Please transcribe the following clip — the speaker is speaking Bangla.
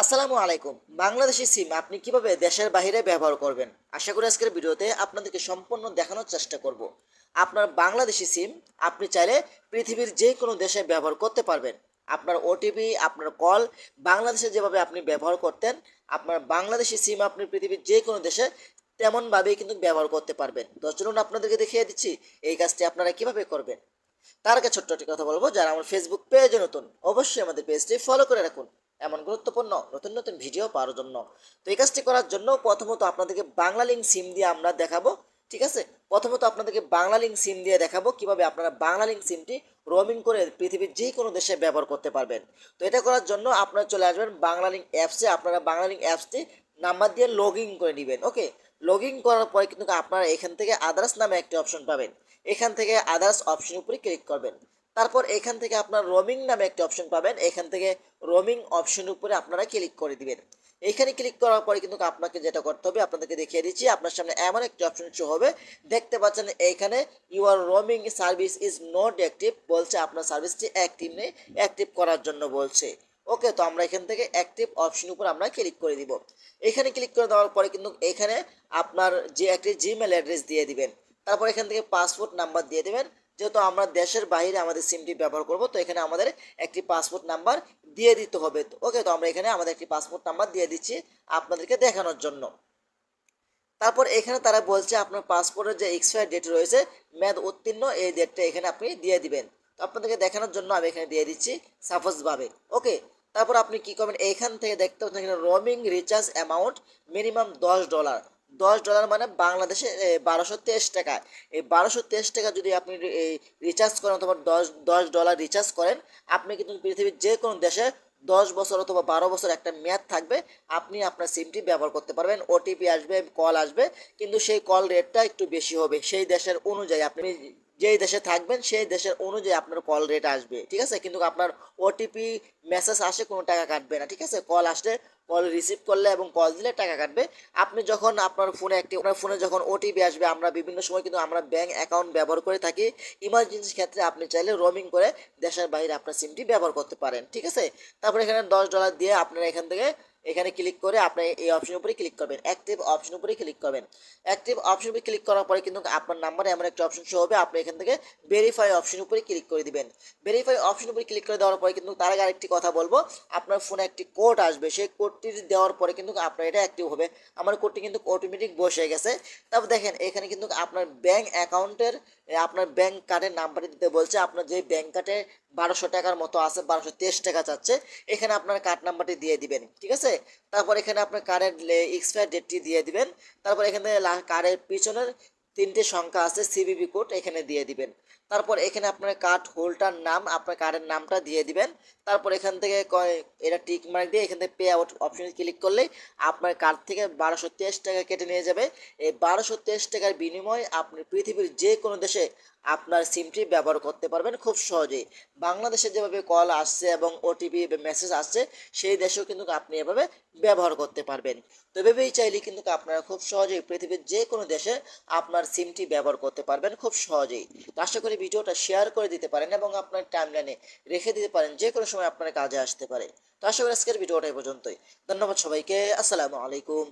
আসসালামু আলাইকুম। বাংলাদেশি সিম আপনি কীভাবে দেশের বাইরে ব্যবহার করবেন? আশা করি আজকের ভিডিওতে আপনাদেরকে সম্পূর্ণ দেখানোর চেষ্টা করব। আপনার বাংলাদেশি সিম আপনি চাইলে পৃথিবীর যে কোনো দেশে ব্যবহার করতে পারবেন। আপনার ওটিপি আপনার কল, বাংলাদেশে যেভাবে আপনি ব্যবহার করতেন, আপনার বাংলাদেশি সিম আপনি পৃথিবীর যে কোনো দেশে তেমনভাবেই কিন্তু ব্যবহার করতে পারবেন। তো চলুন আপনাদেরকে দেখিয়ে দিচ্ছি এই কাজটি আপনারা কীভাবে করবেন। তার আগে ছোট্ট একটি কথা বলব, যারা আমার ফেসবুক পেজে নতুন, অবশ্যই আমাদের পেজটি ফলো করে রাখুন। এমন গুরুত্বপূর্ণ নতুন নতুন ভিডিও পাওয়ার জন্য। তো এই কাজটি করার জন্য প্রথমত আপনাদেরকে বাংলা লিঙ্ক সিম দিয়ে আমরা দেখাবো, ঠিক আছে? প্রথমত আপনাদেরকে বাংলা লিঙ্ক সিম দিয়ে দেখাবো কীভাবে আপনারা বাংলা লিঙ্ক সিমটি রোমিং করে পৃথিবীর যে কোনো দেশে ব্যবহার করতে পারবেন। তো এটা করার জন্য আপনারা চলে আসবেন বাংলা লিঙ্ক অ্যাপসে আপনারা বাংলা লিঙ্ক অ্যাপসটি নাম্বার দিয়ে লগ ইন করে নেবেন ওকে লগ ইন করার পরে কিন্তু আপনারা এখান থেকে আদার্স নামে একটি অপশন পাবেন। এখান থেকে আদার্স অপশনের উপরে ক্লিক করবেন। তারপর এখান থেকে আপনার রোমিং নামে একটি অপশন পাবেন। এখান থেকে রোমিং অপশনের উপরে আপনারা ক্লিক করে দিবেন। এখানে ক্লিক করার পরে কিন্তু আপনাকে যেটা করতে হবে, আপনাদেরকে দেখিয়ে দিচ্ছি, আপনার সামনে এমন একটি অপশন শো হবে। দেখতে পাচ্ছেন এইখানে your roaming service is not active বলছে, আপনার সার্ভিসটি অ্যাক্টিভ নেই অ্যাক্টিভ করার জন্য বলছে। ওকে, তো আমরা এখান থেকে অ্যাক্টিভ অপশন উপর আমরা ক্লিক করে দিব। এখানে ক্লিক করে দেওয়ার পরে কিন্তু এখানে আপনার যে একটি জিমেল অ্যাড্রেস দিয়ে দিবেন। তারপর এখান থেকে পাসপোর্ট নাম্বার দিয়ে দেবেন। যেহেতু আমরা দেশের বাইরে আমাদের সিমটি ব্যবহার করব, তো এখানে আমাদের একটি পাসপোর্ট নাম্বার দিয়ে দিতে হবে। ওকে তো আমরা এখানে আমাদের একটি পাসপোর্ট নাম্বার দিয়ে দিচ্ছি আপনাদেরকে দেখানোর জন্য। তারপর এখানে তারা বলছে আপনার পাসপোর্টের যে এক্সপায়ার ডেট রয়েছে, মেয়াদ উত্তীর্ণ, এই ডেটটা এখানে আপনি দিয়ে দিবেন। তো আপনাদেরকে দেখানোর জন্য আমি এখানে দিয়ে দিচ্ছি সাপোজভাবে। ওকে তারপর আপনি কি করবেন? এইখান থেকে দেখতে পাচ্ছেন এখানে রোমিং রিচার্জ অ্যামাউন্ট মিনিমাম দশ ডলার দশ ডলার মানে বাংলাদেশে বারোশো তেইশ টাকা। এই বারোশো তেইশ টাকা যদি আপনি রিচার্জ করেন অথবা দশ দশ ডলার রিচার্জ করেন, আপনি কিন্তু পৃথিবীর যে কোনো দেশে দশ বছর অথবা বারো বছর একটা মেয়াদ থাকবে, আপনি আপনার সিমটি ব্যবহার করতে পারবেন। ওটিপি আসবে কল আসবে, কিন্তু সেই কল রেটটা একটু বেশি হবে। সেই দেশের অনুযায়ী আপনি যেই দেশে থাকবেন, সেই দেশের অনুযায়ী আপনার কল রেট আসবে, ঠিক আছে? কিন্তু আপনার ওটিপি মেসেজ আসে, কোনো টাকা কাটবে না, ঠিক আছে? কল আসলে কল রিসিভ করলে এবং কল দিলে টাকা কাটবে। আপনি যখন আপনার ফোনে একটি, আপনার ফোনে যখন ওটিপি আসবে, আমরা বিভিন্ন সময় কিন্তু আমরা ব্যাঙ্ক অ্যাকাউন্ট ব্যবহার করে থাকি। ইমার্জেন্সি ক্ষেত্রে আপনি চাইলে রোমিং করে দেশের বাইরে আপনার সিমটি ব্যবহার করতে পারেন, ঠিক আছে? তারপরে এখানে দশ ডলার দিয়ে আপনারা এখান থেকে এখানে ক্লিক করে আপনি এই অপশনের উপরে ক্লিক করবেন। অ্যাক্টিভ অপশন উপরে ক্লিক করবেন। অ্যাক্টিভ অপশন উপরে ক্লিক করার পরে কিন্তু আপনার নাম্বারে এমন একটা অপশন শো হবে। আপনি এখান থেকে ভেরিফাই অপশন উপরে ক্লিক করে দিবেন। ভেরিফাই অপশন উপরে ক্লিক করে দেওয়ার পরে কিন্তু তার আগে আরেকটি কথা বলব। আপনার ফোনে একটি কোড আসবে। সেই কোডটি দেওয়ার পরে কিন্তু আপনার এটা অ্যাক্টিভ হবে। আমার কোডটি কিন্তু অটোমেটিক বসে গেছে। তারপর দেখেন, এখানে কিন্তু আপনার ব্যাঙ্ক অ্যাকাউন্টের আপনার ব্যাংক কার্ডের নাম্বারটি দিতে বলছে। আপনার যে ব্যাংক কার্ডে বারোশো টাকার মতো আছে, বারোশো তেইশ টাকা চাচ্ছে এখানে আপনার কার্ড নাম্বারটি দিয়ে দিবেন, ঠিক আছে? তারপর এখানে আপনার কার্ডের এক্সপায়ার ডেটটি দিয়ে দিবেন। তারপর এখানে কার্ডের পিছনের তিনটে সংখ্যা আছে সিবিবি কোড এখানে দিয়ে দিবেন। তারপর এখানে আপনার কার্ড হোল্ডার নাম, আপনার কার্ডের নামটা দিয়ে দিবেন। তারপর এখান থেকে এটা টিক মার্ক দিয়ে এখান থেকে পে আউট অপশনে ক্লিক করলে আপনার কার্ড থেকে বারোশো তেইশ টাকা কেটে নিয়ে যাবে। এই বারোশো তেইশ টাকার বিনিময়ে আপনি পৃথিবীর যে কোনো দেশে আপনার সিমটি ব্যবহার করতে পারবেন খুব সহজেই। বাংলাদেশে যেভাবে কল আসছে এবং ওটিপি মেসেজ আসছে, সেই দেশেও কিন্তু আপনি এভাবে ব্যবহার করতে পারবেন। তো এভাবেই চাইলে কিন্তু আপনারা খুব সহজেই পৃথিবীর যে কোনো দেশে আপনার সিমটি ব্যবহার করতে পারবেন খুব সহজেই। আশা করি ভিডিওটা শেয়ার করে দিতে পারেন এবং আপনার টাইমলাইনে রেখে দিতে পারেন যে কোনো সময় আপনার কাজে আসতে পারে। তো আশা করি আজকের ভিডিওটা এই পর্যন্তই। ধন্যবাদ সবাইকে। আসসালামু আলাইকুম।